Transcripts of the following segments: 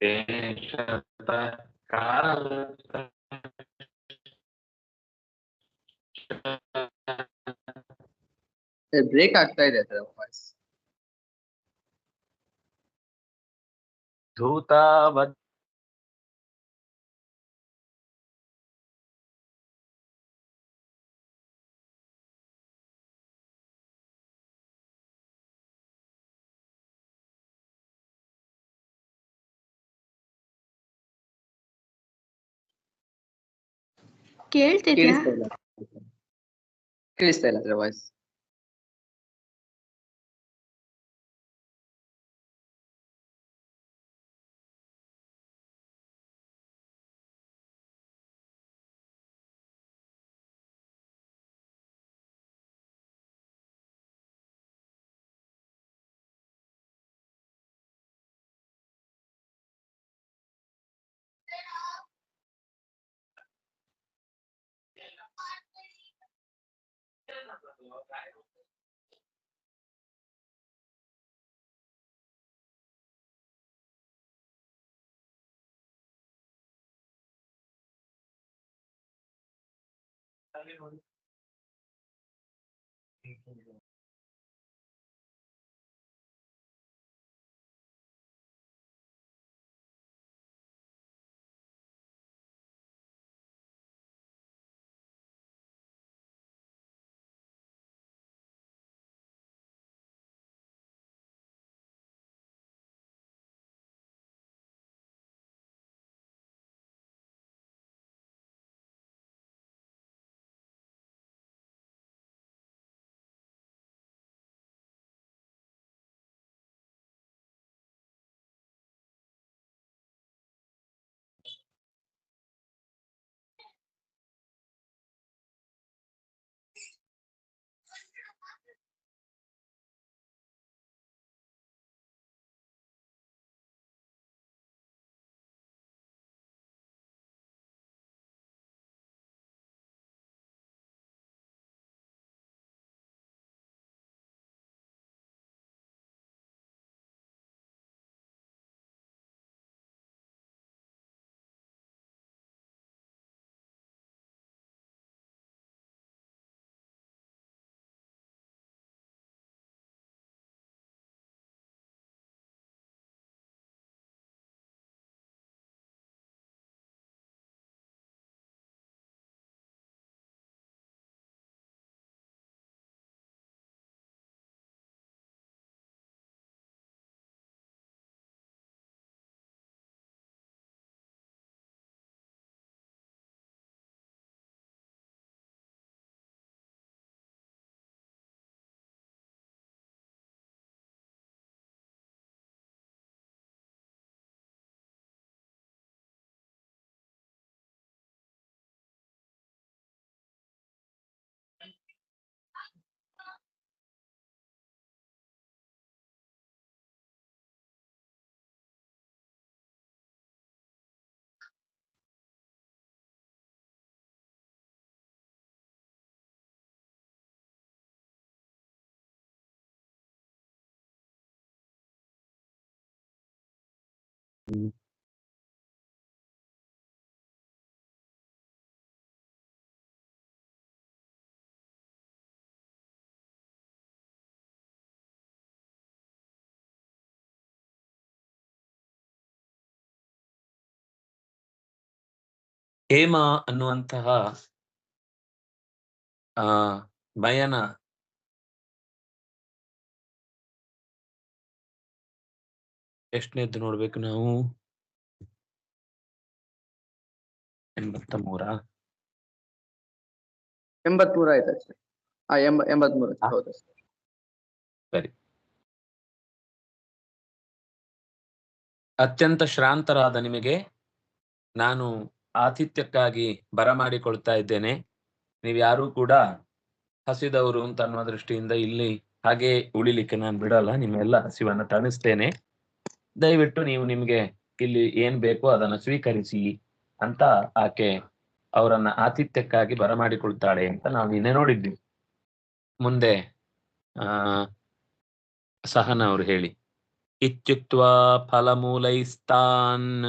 Deixa da casa. É break outside, é, rapaz. ಧೂತಾವತ್ ಕೇಳ್ತಿದ್ಯಾ ಕೇಳಿಸ್ತಾ ಇಲ್ಲ ಕೇಳಿಸ್ತಾ ಇಲ್ಲ ಸರ್ ವಾಯ್ಸ್ ಹೇಮ ಅನ್ನುವಂತಹ ಆ ಎಷ್ಟನೇದ್ದು ನೋಡ್ಬೇಕು ನಾವು? ಎಂಬತ್ತ ಮೂರ ಎಂಬತ್ಮೂರು ಆಯ್ತು ಸರ್ ಹಾ ಎಂಬ ಎಂಬತ್ಮೂರು ಹಾ. ಹೌದು ಸರ್ ಸರಿ. ಅತ್ಯಂತ ಶ್ರಾಂತರಾದ ನಿಮಗೆ ನಾನು ಆತಿಥ್ಯಕ್ಕಾಗಿ ಬರಮಾಡಿಕೊಳ್ತಾ ಇದ್ದೇನೆ. ನೀವ್ಯಾರೂ ಕೂಡ ಹಸಿದವರು ಅಂತ ಅನ್ನುವ ದೃಷ್ಟಿಯಿಂದ ಇಲ್ಲಿ ಹಾಗೆ ಉಳಿಲಿಕ್ಕೆ ನಾನು ಬಿಡಲ್ಲ. ನಿಮ್ಮೆಲ್ಲ ಹಸಿವನ್ನ ತಣಿಸ್ತೇನೆ. ದಯವಿಟ್ಟು ನೀವು ನಿಮ್ಗೆ ಇಲ್ಲಿ ಏನ್ ಬೇಕೋ ಅದನ್ನ ಸ್ವೀಕರಿಸಿ ಅಂತ ಆಕೆ ಅವರನ್ನ ಆತಿಥ್ಯಕ್ಕಾಗಿ ಬರಮಾಡಿಕೊಳ್ತಾಳೆ ಅಂತ ನಾವು ನಿನ್ನೆ ನೋಡಿದ್ವಿ. ಮುಂದೆ ಆ ಸಹನ ಅವರು ಹೇಳಿ. ಇತ್ಯುಕ್ತ ಫಲಮೂಲೈಸ್ತಾನ್.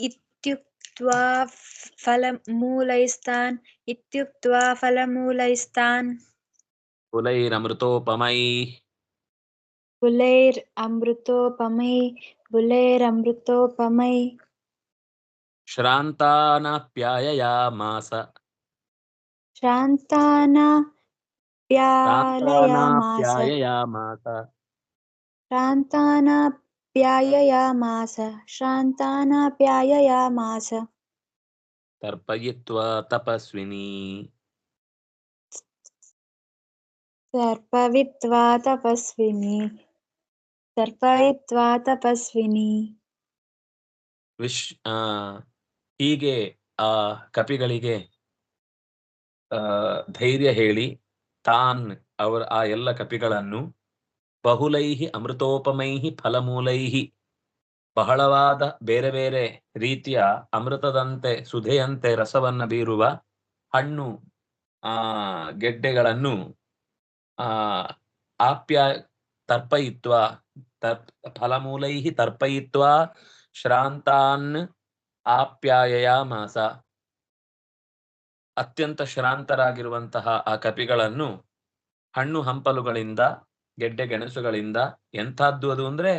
ಇತ್ಯುಕ್ತ್ವಾ ಫಲಮೂಲೈಸ್ತಾನ್ ಇತ್ಯುಕ್ತ ಫಲಮೂಲೈಸ್ತಾನ್. ಕುಲೈರಮೃತೋಪಮೈ. बुलेर अमृतोपमय बुलेर अमृतोपमय। श्रांताना बुलैर् श्रांताना बुलैरमृतोपमै श्रान्तानाप्याययामास। श्रान्तानाप्यालयामास श्रान्तानाप्याययामास। श्रान्तानाप्याययामास। तर्पयित्वा तपस्विनी। तर्पवित्वा तपस्विनी। ಸರ್ಪಯಿತ್ವಾ ತಪಸ್ವಿನಿ ವಿಶ್ ಹೀಗೆ, ಆ, ಕಪಿಗಳಿಗೆ ಧೈರ್ಯ ಹೇಳಿ ತಾನ್ ಅವರ, ಆ ಎಲ್ಲ ಕಪಿಗಳನ್ನು ಬಹುಲೈಹಿ ಅಮೃತೋಪಮೈಹಿ ಫಲಮೂಲೈಹಿ ಬಹಳವಾದ ಬೇರೆ ಬೇರೆ ರೀತಿಯ ಅಮೃತದಂತೆ, ಸುಧೆಯಂತೆ ರಸವನ್ನ ಬೀರುವ ಹಣ್ಣು, ಆ, ಗೆಡ್ಡೆಗಳನ್ನು, ಆ, ಆಪ್ಯ ತರ್ಪಯಿತ್ವ ತರ್ಪ್ ಫಲಮೂಲೈಹಿ ತರ್ಪಯಿತ್ವ ಶ್ರಾಂತಾನ್ ಆಪ್ಯಾಯಯಾಮಾಸ. ಅತ್ಯಂತ ಶ್ರಾಂತರಾಗಿರುವಂತಹ ಆ ಕಪಿಗಳನ್ನು ಹಣ್ಣು ಹಂಪಲುಗಳಿಂದ, ಗೆಡ್ಡೆ ಗೆಣಸುಗಳಿಂದ ಎಂಥದ್ದು ಅದು ಅಂದ್ರೆ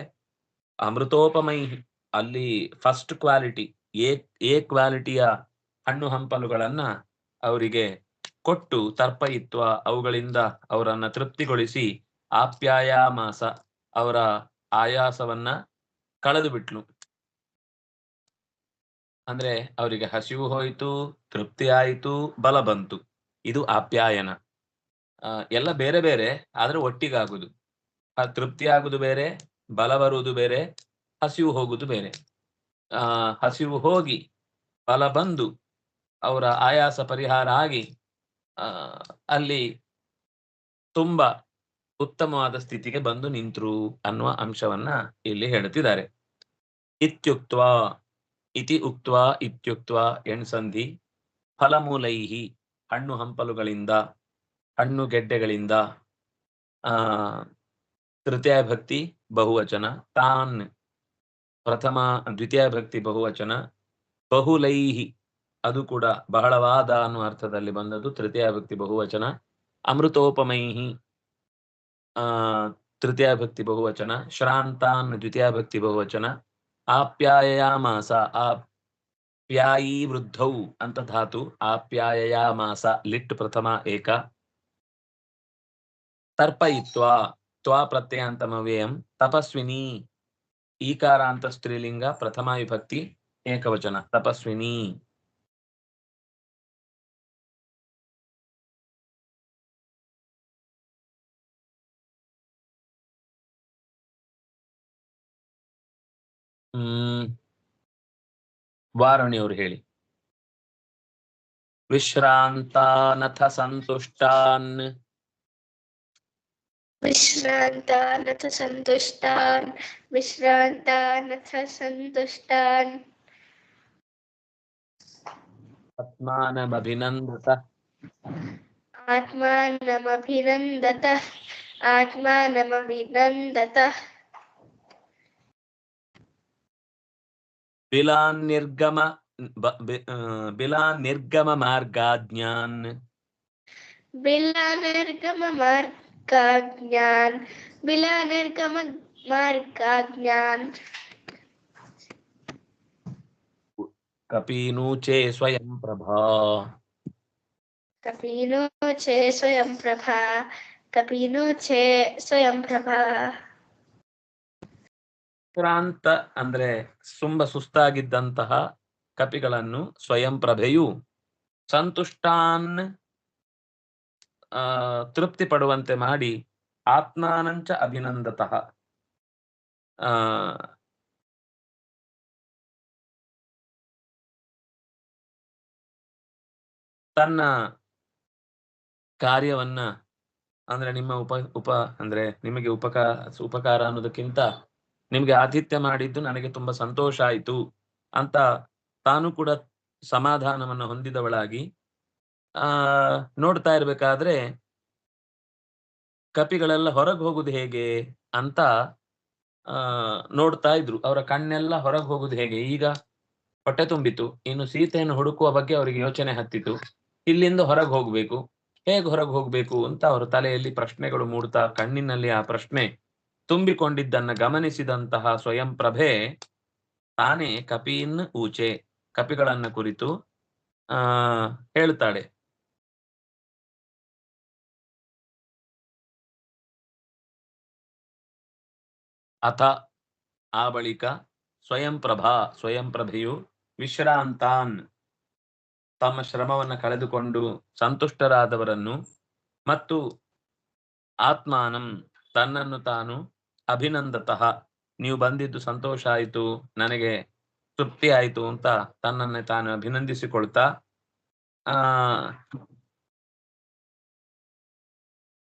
ಅಮೃತೋಪಮೈ ಅಲ್ಲಿ ಫಸ್ಟ್ ಕ್ವಾಲಿಟಿ ಎ ಎ ಕ್ವಾಲಿಟಿಯ ಹಣ್ಣು ಹಂಪಲುಗಳನ್ನ ಅವರಿಗೆ ಕೊಟ್ಟು ತರ್ಪಯಿತ್ವ, ಅವುಗಳಿಂದ ಅವರನ್ನ ತೃಪ್ತಿಗೊಳಿಸಿ ಆಪ್ಯಾಯಮಾಸ ಅವರ ಆಯಾಸವನ್ನ ಕಳೆದು ಬಿಟ್ಲು ಅಂದ್ರೆ ಅವರಿಗೆ ಹಸಿವು ಹೋಯಿತು, ತೃಪ್ತಿ ಆಯಿತು, ಬಲ ಬಂತು. ಇದು ಆಪ್ಯಾಯನ. ಎಲ್ಲ ಬೇರೆ ಬೇರೆ, ಆದ್ರೆ ಒಟ್ಟಿಗಾಗುದು. ಆ ತೃಪ್ತಿ ಆಗುದು ಬೇರೆ, ಬಲ ಬರುವುದು ಬೇರೆ, ಹಸಿವು ಹೋಗುದು ಬೇರೆ. ಆ, ಹಸಿವು ಹೋಗಿ, ಬಲ ಬಂದು, ಅವರ ಆಯಾಸ ಪರಿಹಾರ ಆಗಿ ಅಲ್ಲಿ ತುಂಬಾ ಉತ್ತಮವಾದ ಸ್ಥಿತಿಗೆ ಬಂದು ನಿಂತರು ಅನ್ನುವ ಅಂಶವನ್ನ ಇಲ್ಲಿ ಹೇಳುತ್ತಿದ್ದಾರೆ ಇತ್ಯುಕ್ತ ಇತಿ ಉಕ್ತ ಇತ್ಯುಕ್ತ ಎಣ್ಸಂಧಿ, ಫಲಮೂಲೈಹಿ, ಹಣ್ಣು ಹಂಪಲುಗಳಿಂದ, ಹಣ್ಣು ಗೆಡ್ಡೆಗಳಿಂದ, ಆ ತೃತೀಯ ಭಕ್ತಿ ಬಹುವಚನ, ತಾನ್, ಪ್ರಥಮ ದ್ವಿತೀಯ ಭಕ್ತಿ ಬಹುವಚನ, ಬಹುಲೈಹಿ, ಅದು ಕೂಡ ಬಹಳವಾದ ಅನ್ನುವ ಅರ್ಥದಲ್ಲಿ ಬಂದದ್ದು ತೃತೀಯ ಭಕ್ತಿ ಬಹುವಚನ, ಅಮೃತೋಪಮೈಹಿ ಆ ತೃತೀಯ ಭಕ್ತಿ ಬಹುವಚನ ಶ್ರಾಂತಾನ್ ದ್ವಿತೀಯ ಭಕ್ತಿ ಬಹುವಚನ ಆಪ್ಯಾಯಯಾಮಾಸ ಆಪ್ಯಾಯೀ ವೃದ್ಧೌ ಅಂತ ಧಾತು ಆಪ್ಯಾಯಯಾಮಾಸ ಲಿಟ್ ಪ್ರಥಮ ಏಕ ತರ್ಪಯಿತ್ವ ತ್ವಾ ಪ್ರತ್ಯಯಾಂತಮವ್ಯಯಂ ತಪಸ್ವಿನಿ ಈಕಾರಾಂತ ಸ್ತ್ರೀಲಿಂಗ ವಾರುಣಿಯವರು ಹೇಳಿ ವಿಶ್ರಾಂತಾನಥ ಸಂತುಷ್ಟಾನ್ विश्रान्तानथ सन्तुष्टान् विश्रान्तानथ सन्तुष्टान् ಆತ್ಮಾನಮಭಿನಂದತ आत्मानमभिनन्दत आत्मानमभिनन्दत बिलानिर्गम बिला निर्गम बिला ज्ञान बिला निर्गम मार्गाज्ञान बिला निर्गम मार्गाज्ञान। कपीनुचे स्वयं प्रभा। कपीनुचे स्वयं प्रभा कपीनुचे स्वयं प्रभा। ಕ್ರಾಂತ ಅಂದ್ರೆ ತುಂಬ ಸುಸ್ತಾಗಿದ್ದಂತಹ ಕಪಿಗಳನ್ನು ಸ್ವಯಂ ಪ್ರಭೆಯು ಸಂತುಷ್ಟಾನ್ ತೃಪ್ತಿ ಪಡುವಂತೆ ಮಾಡಿ ಆತ್ಮಾನಂಚ ಅಭಿನಂದತಃ. ಆ, ತನ್ನ ಕಾರ್ಯವನ್ನ ಅಂದ್ರೆ ನಿಮ್ಮ ಉಪ ಉಪ ಅಂದ್ರೆ ನಿಮಗೆ ಉಪಕಾರ ಉಪಕಾರ ಅನ್ನೋದಕ್ಕಿಂತ ನಿಮಗೆ ಆತಿಥ್ಯ ಮಾಡಿದ್ದು ನನಗೆ ತುಂಬಾ ಸಂತೋಷ ಆಯಿತು ಅಂತ ತಾನು ಕೂಡ ಸಮಾಧಾನವನ್ನು ಹೊಂದಿದವಳಾಗಿ, ಆ, ನೋಡ್ತಾ ಇರ್ಬೇಕಾದ್ರೆ ಕಪಿಗಳೆಲ್ಲ ಹೊರಗೆ ಹೋಗುದು ಹೇಗೆ ಅಂತ, ಆ, ನೋಡ್ತಾ ಇದ್ರು. ಅವರ ಕಣ್ಣೆಲ್ಲ ಹೊರಗೆ ಹೋಗುದು ಹೇಗೆ? ಈಗ ಹೊಟ್ಟೆ ತುಂಬಿತು ಇನ್ನು ಸೀತೆಯನ್ನು ಹುಡುಕುವ ಬಗ್ಗೆ ಅವರಿಗೆ ಯೋಚನೆ ಹತ್ತಿತು. ಇಲ್ಲಿಂದ ಹೊರಗೆ ಹೋಗ್ಬೇಕು. ಹೇಗೆ ಹೊರಗೆ ಹೋಗ್ಬೇಕು ಅಂತ ಅವರ ತಲೆಯಲ್ಲಿ ಪ್ರಶ್ನೆಗಳು ಮೂಡ್ತಾ, ಕಣ್ಣಿನಲ್ಲಿ ಆ ಪ್ರಶ್ನೆ ತುಂಬಿಕೊಂಡಿದ್ದನ್ನ ಗಮನಿಸಿದಂತಹ ಸ್ವಯಂ ಪ್ರಭೆ ತಾನೇ ಕಪಿನ್ ಊಚೆ, ಕಪಿಗಳನ್ನ ಕುರಿತು, ಆ ಹೇಳ್ತಾಳೆ ಅಥ, ಆ ಬಳಿಕ ಸ್ವಯಂ ಪ್ರಭಾ, ಸ್ವಯಂ ಪ್ರಭೆಯು ವಿಶ್ರಾಂತಾನ್, ತಮ್ಮ ಶ್ರಮವನ್ನು ಕಳೆದುಕೊಂಡು ಸಂತುಷ್ಟರಾದವರನ್ನು ಮತ್ತು ಆತ್ಮಾನಂ ತನ್ನನ್ನು ತಾನು ಅಭಿನಂದತಃ. ನೀವು ಬಂದಿದ್ದು ಸಂತೋಷ ಆಯಿತು, ನನಗೆ ತೃಪ್ತಿ ಆಯಿತು ಅಂತ ತನ್ನನ್ನೇ ತಾನು ಅಭಿನಂದಿಸಿಕೊಳ್ತಾ, ಆ,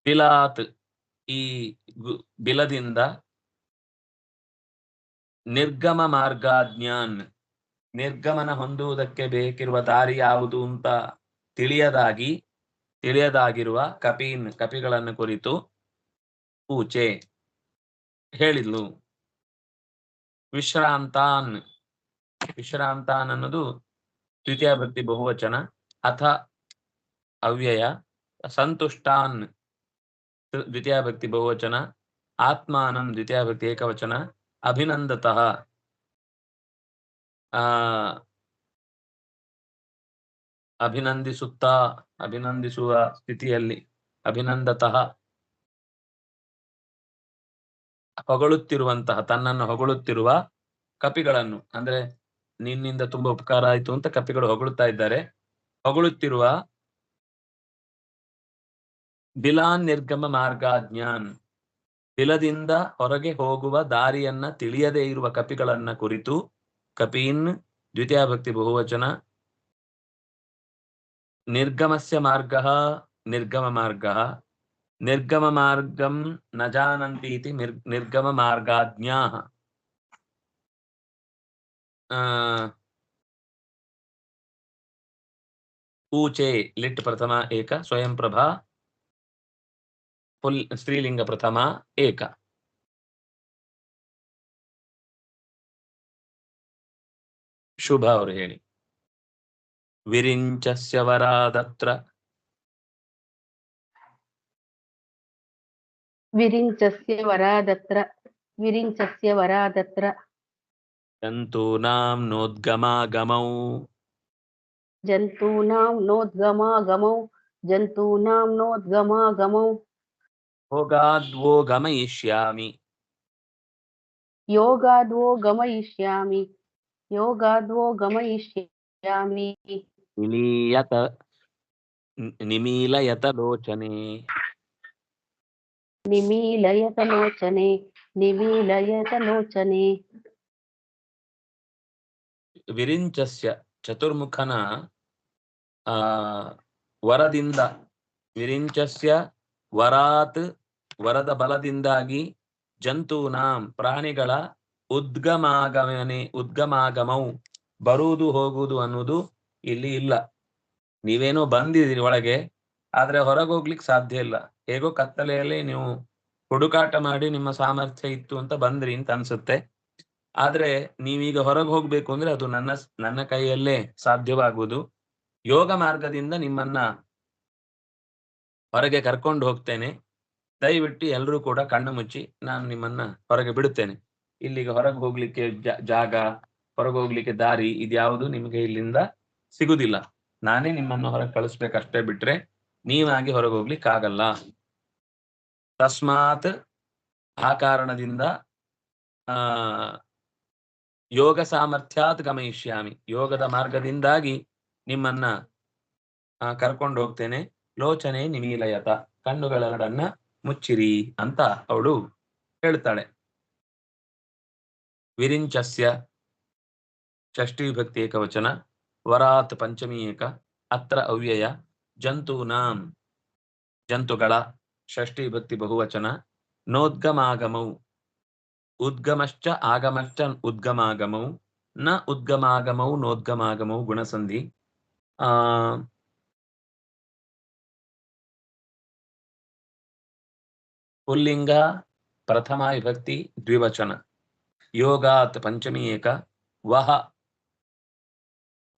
ಬಿಲಾತ್ ಈ ಬಿಲದಿಂದ ನಿರ್ಗಮ ಮಾರ್ಗಾಜ್ಞಾನ್, ನಿರ್ಗಮನ ಹೊಂದುವುದಕ್ಕೆ ಬೇಕಿರುವ ದಾರಿ ಯಾವುದು ಅಂತ ತಿಳಿಯದಾಗಿ, ತಿಳಿಯದಾಗಿರುವ ಕಪಿನ್ ಕಪಿಗಳನ್ನು ಕುರಿತು ಪೂಚೆ ಹೇಳಿದ್ಲು. ವಿಶ್ರಾಂತಾನ್ ವಿಶ್ರಾಂತಾನ್ ಅನ್ನೋದು ದ್ವಿತೀಯ ಭಕ್ತಿ ಬಹುವಚನ, ಅಥ ಅವ್ಯಯ, ಸಂತುಷ್ಟಾನ್ ದ್ವಿತೀಯ ಭಕ್ತಿ ಬಹುವಚನ, ಆತ್ಮಾನಂ ದ್ವಿತೀಯ ಭಕ್ತಿ ಏಕವಚನ, ಅಭಿನಂದತಃ. ಆ, ಅಭಿನಂದಿಸುತ್ತಾ, ಅಭಿನಂದಿಸುವ ಸ್ಥಿತಿಯಲ್ಲಿ, ಅಭಿನಂದತಃ. ಹೊಗಳುತ್ತಿರುವಂತಹ, ತನ್ನನ್ನು ಹೊಗಳುತ್ತಿರುವ ಕಪಿಗಳನ್ನು, ಅಂದ್ರೆ ನಿನ್ನಿಂದ ತುಂಬಾ ಉಪಕಾರ ಆಯ್ತು ಅಂತ ಕಪಿಗಳು ಹೊಗಳುತ್ತಾ ಇದ್ದಾರೆ. ಹೊಗಳುತ್ತಿರುವ ಬಿಲಾನ್ ನಿರ್ಗಮ ಮಾರ್ಗಾಜ್ಞಾನ್, ಬಿಲದಿಂದ ಹೊರಗೆ ಹೋಗುವ ದಾರಿಯನ್ನ ತಿಳಿಯದೇ ಇರುವ ಕಪಿಗಳನ್ನ ಕುರಿತು ಕಪೀನ್ ದ್ವಿತೀಯ ಭಕ್ತಿ ಬಹುವಚನ, ನಿರ್ಗಮಸ್ಯ ಮಾರ್ಗ ನಿರ್ಗಮ ಮಾರ್ಗ ನಿರ್ಗಮ ಮಾರ್ಗಂ ನ ಜಾನಂತಿ ಇತಿ ನಿರ್- ನಿರ್ಗಮ ಮಾರ್ಗಾಜ್ಞಾ ಊಚೆ ಲಿಟ್ ಪ್ರಥಮ ಏಕ ಸ್ವಯಂ ಪ್ರಭಾ ಪುಲ್ ಸ್ತ್ರೀಲಿಂಗ ಪ್ರಥಮ ಏಕ ಶುಭ ಅವರು ಹೇಳಿ ವಿರಿಂಚಸ್ಯ ವರಾದತ್ರ विरिञ्चस्य वरादत्र विरिञ्चस्य वरादत्र जन्तूनां नोद्गमागमौ जन्तूनां नोद्गमागमौ जन्तूनां नोद्गमागमौ भोगाद्वो गमयिष्यामि योगाद्वो गमयिष्यामि योगाद्वो गमयिष्यामि निमीयत निमीलयत लोचने ನಿಮೀಲಯತ ಲೋಚನೆ ವಿರಿಂಚಸ್ಯ ಚತುರ್ಮುಖನ ವರದಿಂದ. ವಿರಿಂಚಸ್ಯ ವರಾತ್, ವರದ ಬಲದಿಂದಾಗಿ ಜಂತೂನಾಂ ಪ್ರಾಣಿಗಳ ಉದ್ಗಮಾಗಮನೆ ಉದ್ಗಮಾಗಮವು ಬರುವುದು ಹೋಗುವುದು ಅನ್ನುವುದು ಇಲ್ಲಿ ಇಲ್ಲ. ನೀವೇನೋ ಬಂದಿದ್ದೀರಿ ಒಳಗೆ ಆದ್ರೆ ಹೊರಗೆ ಹೋಗ್ಲಿಕ್ಕೆ ಸಾಧ್ಯ ಇಲ್ಲ. ಹೇಗೋ ಕತ್ತಲೆಯಲ್ಲಿ ನೀವು ಹುಡುಕಾಟ ಮಾಡಿ ನಿಮ್ಮ ಸಾಮರ್ಥ್ಯ ಇತ್ತು ಅಂತ ಬಂದ್ರಿ ಅಂತ ಅನ್ಸುತ್ತೆ. ಆದ್ರೆ ನೀವೀಗ ಹೊರಗೆ ಹೋಗ್ಬೇಕು ಅಂದ್ರೆ ಅದು ನನ್ನ ನನ್ನ ಕೈಯಲ್ಲೇ ಸಾಧ್ಯವಾಗುವುದು. ಯೋಗ ಮಾರ್ಗದಿಂದ ನಿಮ್ಮನ್ನ ಹೊರಗೆ ಕರ್ಕೊಂಡು ಹೋಗ್ತೇನೆ. ದಯವಿಟ್ಟು ಎಲ್ಲರೂ ಕೂಡ ಕಣ್ಣು ಮುಚ್ಚಿ ನಾನು ನಿಮ್ಮನ್ನ ಹೊರಗೆ ಬಿಡುತ್ತೇನೆ. ಇಲ್ಲಿಗೆ ಹೊರಗೆ ಹೋಗ್ಲಿಕ್ಕೆ ಜಾಗ, ಹೊರಗೆ ಹೋಗ್ಲಿಕ್ಕೆ ದಾರಿ ಇದ್ಯಾವುದು ನಿಮಗೆ ಇಲ್ಲಿಂದ ಸಿಗುದಿಲ್ಲ. ನಾನೇ ನಿಮ್ಮನ್ನು ಹೊರಗೆ ಕಳಿಸ್ಬೇಕಷ್ಟೇ ಬಿಟ್ರೆ ನೀವಾಗಿ ಹೊರಗೆ ಹೋಗ್ಲಿಕ್ಕೆ ಆಗಲ್ಲ. ತಸ್ಮಾತ್ ಆ ಕಾರಣದಿಂದ, ಆ, ಯೋಗ ಸಾಮರ್ಥ್ಯಾತ್ ಗಮಯಿಷ್ಯಾಮಿ. ಯೋಗದ ಮಾರ್ಗದಿಂದಾಗಿ ನಿಮ್ಮನ್ನ ಕರ್ಕೊಂಡು ಹೋಗ್ತೇನೆ. ಲೋಚನೆ ನಿಮೀಲಯತ. ಕಣ್ಣುಗಳೆರಡನ್ನ ಮುಚ್ಚಿರಿ ಅಂತ ಅವಳು ಹೇಳ್ತಾಳೆ. ವಿರಿಂಚಸ್ಯ ಷಷ್ಠಿ ಏಕವಚನ. ವರಾತ್ ಪಂಚಮಿ ಏಕ. ಅತ್ರ ಅವ್ಯಯ. ಜಂತೂನಾಂ ಜಂತುಗಳ ಷಷ್ಠಿ ಭಕ್ತಿ ಬಹುವಚನ ನೋದ್ಗಮಾಗಮೌ ಉದ್ಗಮಶ್ಚ ಆಗಮಶ್ಚ ಉದ್ಗಮಾಗಮೌ ನ ಉದ್ಗಮಾಗಮೌ ನೋದ್ಗಮಾಗಮೌ ಗುಣಸಂಧಿ. ಆ, ಪುಲ್ಲಿಂಗ ಪ್ರಥಮ ವಿಭಕ್ತಿ ದ್ವಿವಚನ ಯೋಗಾತ್ ಪಂಚಮಿ ಏಕ ವಹ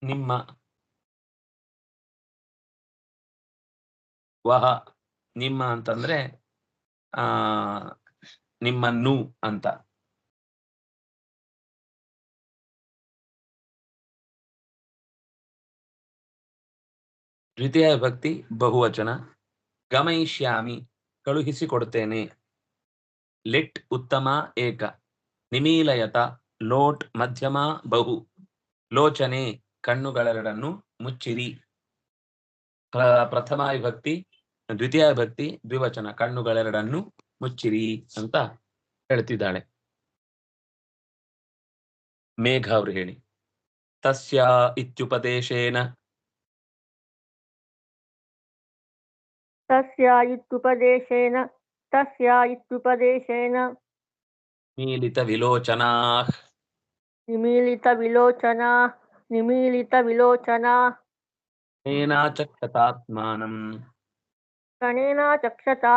ನಿಮ್ಮ ವಹ, ನಿಮ್ಮ ಅಂತಂದ್ರೆ, ಆ ನಿಮ್ಮನ್ನು ಅಂತ. ದ್ವಿತೀಯ ಭಕ್ತಿ, ಬಹುವಚನ. ಗಮಯಿಷ್ಯಾಮಿ, ಕಳುಹಿಸಿಕೊಡ್ತೇನೆ. ಲಿಟ್, ಉತ್ತಮ, ಏಕ. ನಿಮೀಲಯತ, ಲೋಟ್, ಮಧ್ಯಮ, ಬಹು. ಲೋಚನೆ, ಕಣ್ಣುಗಳೆರಡನ್ನು ಮುಚ್ಚಿರಿ. ಪ್ರ- ಪ್ರಥಮ ವಿಭಕ್ತಿ ದ್ವಿತೀಯ ಭಕ್ತಿ ದ್ವಿವಚನ ಕಣ್ಣುಗಳೆರಡನ್ನು ಮುಚ್ಚಿರಿ ಅಂತ ಹೇಳ್ತಿದ್ದಾಳೆ. ಮೇಘ ಅವರು ಹೇಳಿ. ತಸ್ಯ ಇತ್ಯುಪದೇಶೇನ? ತಸ್ಯ ಇತ್ಯುಪದೇಶೇನ? ತಸ್ಯ ಇತ್ಯುಪದೇಶೇನ? ಮೀಲಿತ ವಿಲೋಚನಾ? ನಿಮೀಲಿತ ವಿಲೋಚನಾ? ನಿಮೀಲಿತ ವಿಲೋಚನಾ? ನೇನಾಚ क्षणेन चक्षता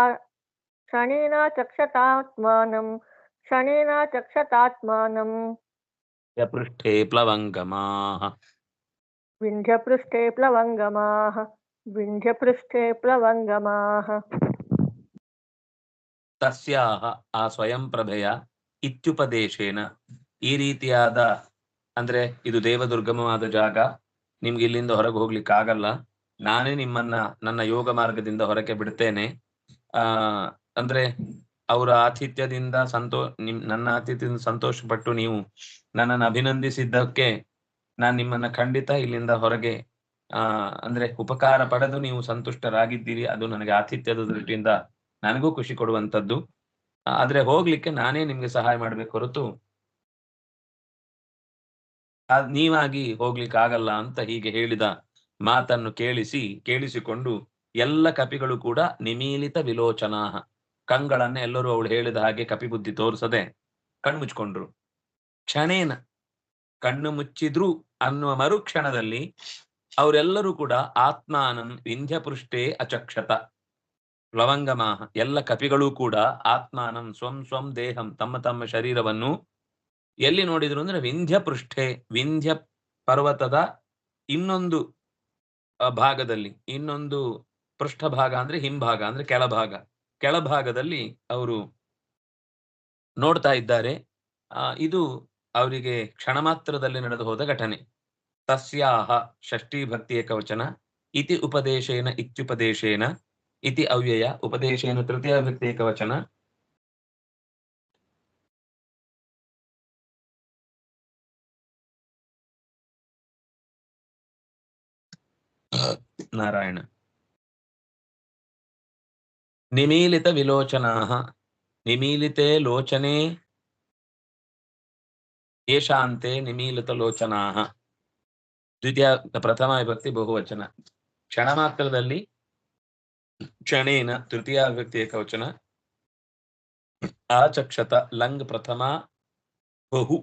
क्षणेन चक्षतात्मानं क्षणेन चक्षतात्मानं ಪೃಷ್ಠೆ ಪ್ಲವಂಗಮಾಃ विन्ध्यपृष्ठे प्लवङ्गमाः विन्ध्यपृष्ठे प्लवङ्गमाः ತಸ್ಯಾಹ ಆ ಸ್ವಯಂ ಪ್ರಭೆಯ ಇತ್ಯುಪದೇಶೇನ ಈ ರೀತಿಯಾದ ಅಂದ್ರೆ ಇದು ದೇವದುರ್ಗಮವಾದ ಜಾಗ ನಿಮ್ಗೆ ಇಲ್ಲಿಂದ ಹೊರಗೆ ಹೋಗ್ಲಿಕ್ಕೆ ಆಗಲ್ಲ ನಾನೇ ನಿಮ್ಮನ್ನ, ನನ್ನ ಯೋಗ ಮಾರ್ಗದಿಂದ ಹೊರಗೆ ಬಿಡ್ತೇನೆ. ಆ, ಅಂದ್ರೆ ಅವರ ಆತಿಥ್ಯದಿಂದ ಸಂತೋ, ನಿಮ್, ನನ್ನ ಆತಿಥ್ಯದಿಂದ ಸಂತೋಷಪಟ್ಟು ನೀವು ನನ್ನನ್ನು ಅಭಿನಂದಿಸಿದ್ದಕ್ಕೆ ನಾನು ನಿಮ್ಮನ್ನ ಖಂಡಿತ ಇಲ್ಲಿಂದ ಹೊರಗೆ, ಆ, ಅಂದ್ರೆ ಉಪಕಾರ ಪಡೆದು ನೀವು ಸಂತುಷ್ಟರಾಗಿದ್ದೀರಿ. ಅದು ನನಗೆ ಆತಿಥ್ಯದ ದೃಷ್ಟಿಯಿಂದ ನನಗೂ ಖುಷಿ ಕೊಡುವಂತದ್ದು ಆದ್ರೆ ಹೋಗ್ಲಿಕ್ಕೆ ನಾನೇ ನಿಮ್ಗೆ ಸಹಾಯ ಮಾಡ್ಬೇಕು ಹೊರತು ನೀವಾಗಿ ಹೋಗ್ಲಿಕ್ಕೆ ಆಗಲ್ಲ ಅಂತ ಹೀಗೆ ಹೇಳಿದ ಮಾತನ್ನು ಕೇಳಿಸಿ, ಕೇಳಿಸಿಕೊಂಡು ಎಲ್ಲ ಕಪಿಗಳು ಕೂಡ ನಿಮೀಲಿತ ವಿಲೋಚನಾ ಕಂಗಳನ್ನ ಎಲ್ಲರೂ ಅವಳು ಹೇಳಿದ ಹಾಗೆ ಕಪಿ ಬುದ್ಧಿ ತೋರಿಸದೆ ಕಣ್ಣು ಮುಚ್ಕೊಂಡ್ರು ಕ್ಷಣೇನ ಕಣ್ಣು ಮುಚ್ಚಿದ್ರು ಅನ್ನುವ ಮರುಕ್ಷಣದಲ್ಲಿ ಅವರೆಲ್ಲರೂ ಕೂಡ ಆತ್ಮಾನಂ ವಿಂಧ್ಯಪೃಷ್ಟೇ ಅಚಕ್ಷತ. ಲವಂಗಮಾಹ, ಎಲ್ಲ ಕಪಿಗಳೂ ಕೂಡ ಆತ್ಮಾನಂ ಸ್ವಂ ಸ್ವಂ ದೇಹಂ ತಮ್ಮ ತಮ್ಮ ಶರೀರವನ್ನು ಎಲ್ಲಿ ನೋಡಿದ್ರು ಅಂದ್ರೆ ವಿಂಧ್ಯ ಪೃಷ್ಠೆ ವಿಂಧ್ಯ ಪರ್ವತದ ಇನ್ನೊಂದು ಭಾಗದಲ್ಲಿ ಇನ್ನೊಂದು ಪೃಷ್ಠಭಾಗ ಅಂದ್ರೆ ಹಿಂಭಾಗ ಅಂದ್ರೆ ಕೆಳಭಾಗ. ಕೆಳಭಾಗದಲ್ಲಿ ಅವರು ನೋಡ್ತಾ ಇದ್ದಾರೆ. ಇದು ಅವರಿಗೆ ಕ್ಷಣ ಮಾತ್ರದಲ್ಲಿ ನಡೆದು ಹೋದ ಘಟನೆ. ತಸ್ಯಾಹ ಷಷ್ಠಿ ಭಕ್ತಿಯ ಕವಚನ ಇತಿ ಉಪದೇಶೇನ ಇತ್ಯುಪದೇಶೇನ ಇತಿ ಅವ್ಯಯ ಉಪದೇಶೇನ ತೃತೀಯ ಭಕ್ತಿಯ ಏಕವಚನ ನಾರಾಯಣ. ನಿಮೀಲಿತ ವಿಲೋಚನಾ ನಿಮೀಲಿತೆ ಲೋಚನೆ, ಏಷಾಂತೆ ನಿಮೀಲಿತ ಲೋಚನಾ ದ್ವಿತೀಯ ಪ್ರಥಮ ವಿಭಕ್ತಿ ಬಹುವಚನ. ಕ್ಷಣ ಮಾತ್ರದಲ್ಲಿ ಕ್ಷಣೇನ ತೃತೀಯ ವಿಭಕ್ತಿ ಏಕವಚನ. ಆಚಕ್ಷತ ಲಂಗ್ ಪ್ರಥಮ ಬಹು.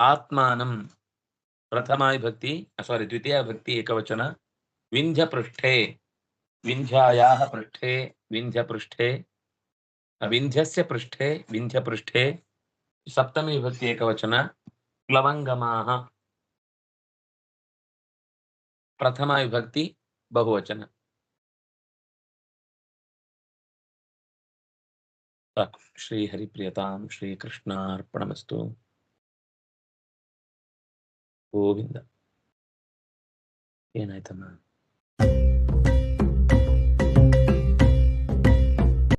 ಆತ್ಮಾನಂ ಪ್ರಥಮ ವಿಭಕ್ತಿ ಸಾರಿ ದ್ವಿತೀಯ ವಿಭಕ್ತಿ ಏಕವಚನ ವಿಂಧ್ಯ ಪೃಷ್ಠೆ ವಿಂಧ್ಯಾಯಾಹ ಪೃಷ್ಠೆ ವಿಂಧ್ಯ ಪೃಷ್ಠೆ ವಿಂಧ್ಯಸ್ಯ ಪೃಷ್ಠೆ ವಿಂಧ್ಯ ಪೃಷ್ಠೆ ಸಪ್ತಮಿ ವಿಭಕ್ತಿ ಏಕವಚನ ಪ್ಲವಂಗಮಾಹ ಪ್ರಥಮ ವಿಭಕ್ತಿ ಬಹುವಚನ ಸಾಕು ಶ್ರೀ గోవింద ఏనాయతమ్మా